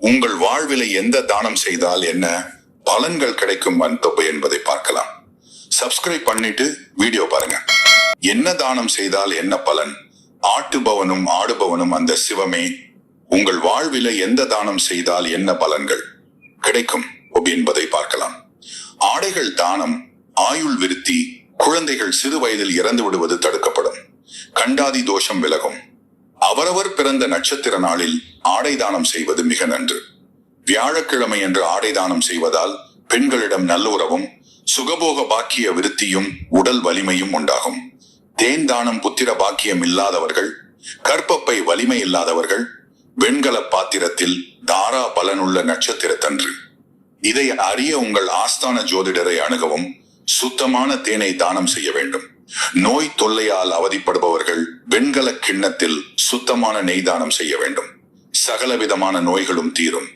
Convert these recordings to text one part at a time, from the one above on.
உங்கள் வாழ்வில எந்த தானம் செய்தால் என்ன? பலன்கள் கிடைக்கும் வன் தொகை என்பதை பார்க்கலாம். சப்ஸ்கிரைப் பண்ணிட்டு வீடியோ பாருங்க. என்ன தானம் செய்தால் என்ன பலன்? ஆட்டுபவனும் ஆடுபவனும் அந்த சிவமே உங்கள் வாழ்வில எந்த தானம் செய்தால் என்ன பலன்கள் கிடைக்கும் என்பதை பார்க்கலாம். ஆடைகள் தானம் ஆயுள் விருத்தி குழந்தைகள் சிறு வயதில் இறந்து விடுவது தடுக்கப்படும். கண்டாதி தோஷம் விலகும். அவரவர் பிறந்த நட்சத்திர நாளில் ஆடை தானம் செய்வது மிக நன்று. வியாழக்கிழமை என்று ஆடை தானம் செய்வதால் பெண்களிடம் நல்லுறவும் சுகபோக பாக்கிய விருத்தியும் உடல் வலிமையும் உண்டாகும். தேன் தானம் புத்திர பாக்கியம் இல்லாதவர்கள் கற்பப்பை வலிமை இல்லாதவர்கள் வெண்கல பாத்திரத்தில் தாரா பலனுள்ள நட்சத்திரத்தன்று. இதை அறிய உங்கள் ஆஸ்தான ஜோதிடரை அணுகவும் சுத்தமான தேனை தானம் செய்ய வேண்டும். நோய் தொல்லையால் அவதிப்படுபவர்கள் வெண்கல கிண்ணத்தில் சுத்தமான நெய் தானம் செய்ய வேண்டும். சகல விதமான நோய்களும் தீரும்.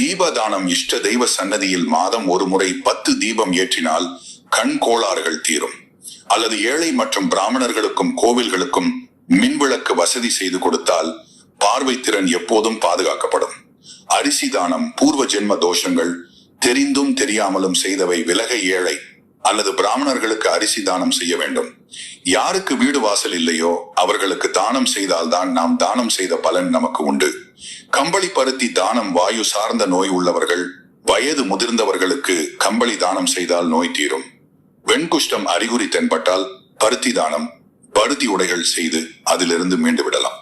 தீபதானம் இஷ்ட தெய்வ சன்னதியில் மாதம் ஒரு முறை பத்து தீபம் ஏற்றினால் கண் கோளாறுகள் தீரும். அல்லது ஏழை மற்றும் பிராமணர்களுக்கும் கோவில்களுக்கும் மின்விளக்கு வசதி செய்து கொடுத்தால் பார்வை திறன் எப்போதும் பாதுகாக்கப்படும். அரிசி தானம் பூர்வ ஜென்ம தோஷங்கள் தெரிந்தும் தெரியாமலும் செய்தவை விலக ஏழை அல்லது பிராமணர்களுக்கு அரிசி தானம் செய்ய வேண்டும். யாருக்கு வீடு வாசல் இல்லையோ அவர்களுக்கு தானம் செய்தால்தான் நாம் தானம் செய்த பலன் நமக்கு உண்டு. கம்பளி பருத்தி தானம் வாயு சார்ந்த நோய் உள்ளவர்கள் வயது முதிர்ந்தவர்களுக்கு கம்பளி தானம் செய்தால் நோய் தீரும். வெண்குஷ்டம் அறிகுறி தென்பட்டால் பருத்தி தானம் பருத்தி உடைகள் செய்து அதிலிருந்து மீண்டு விடலாம்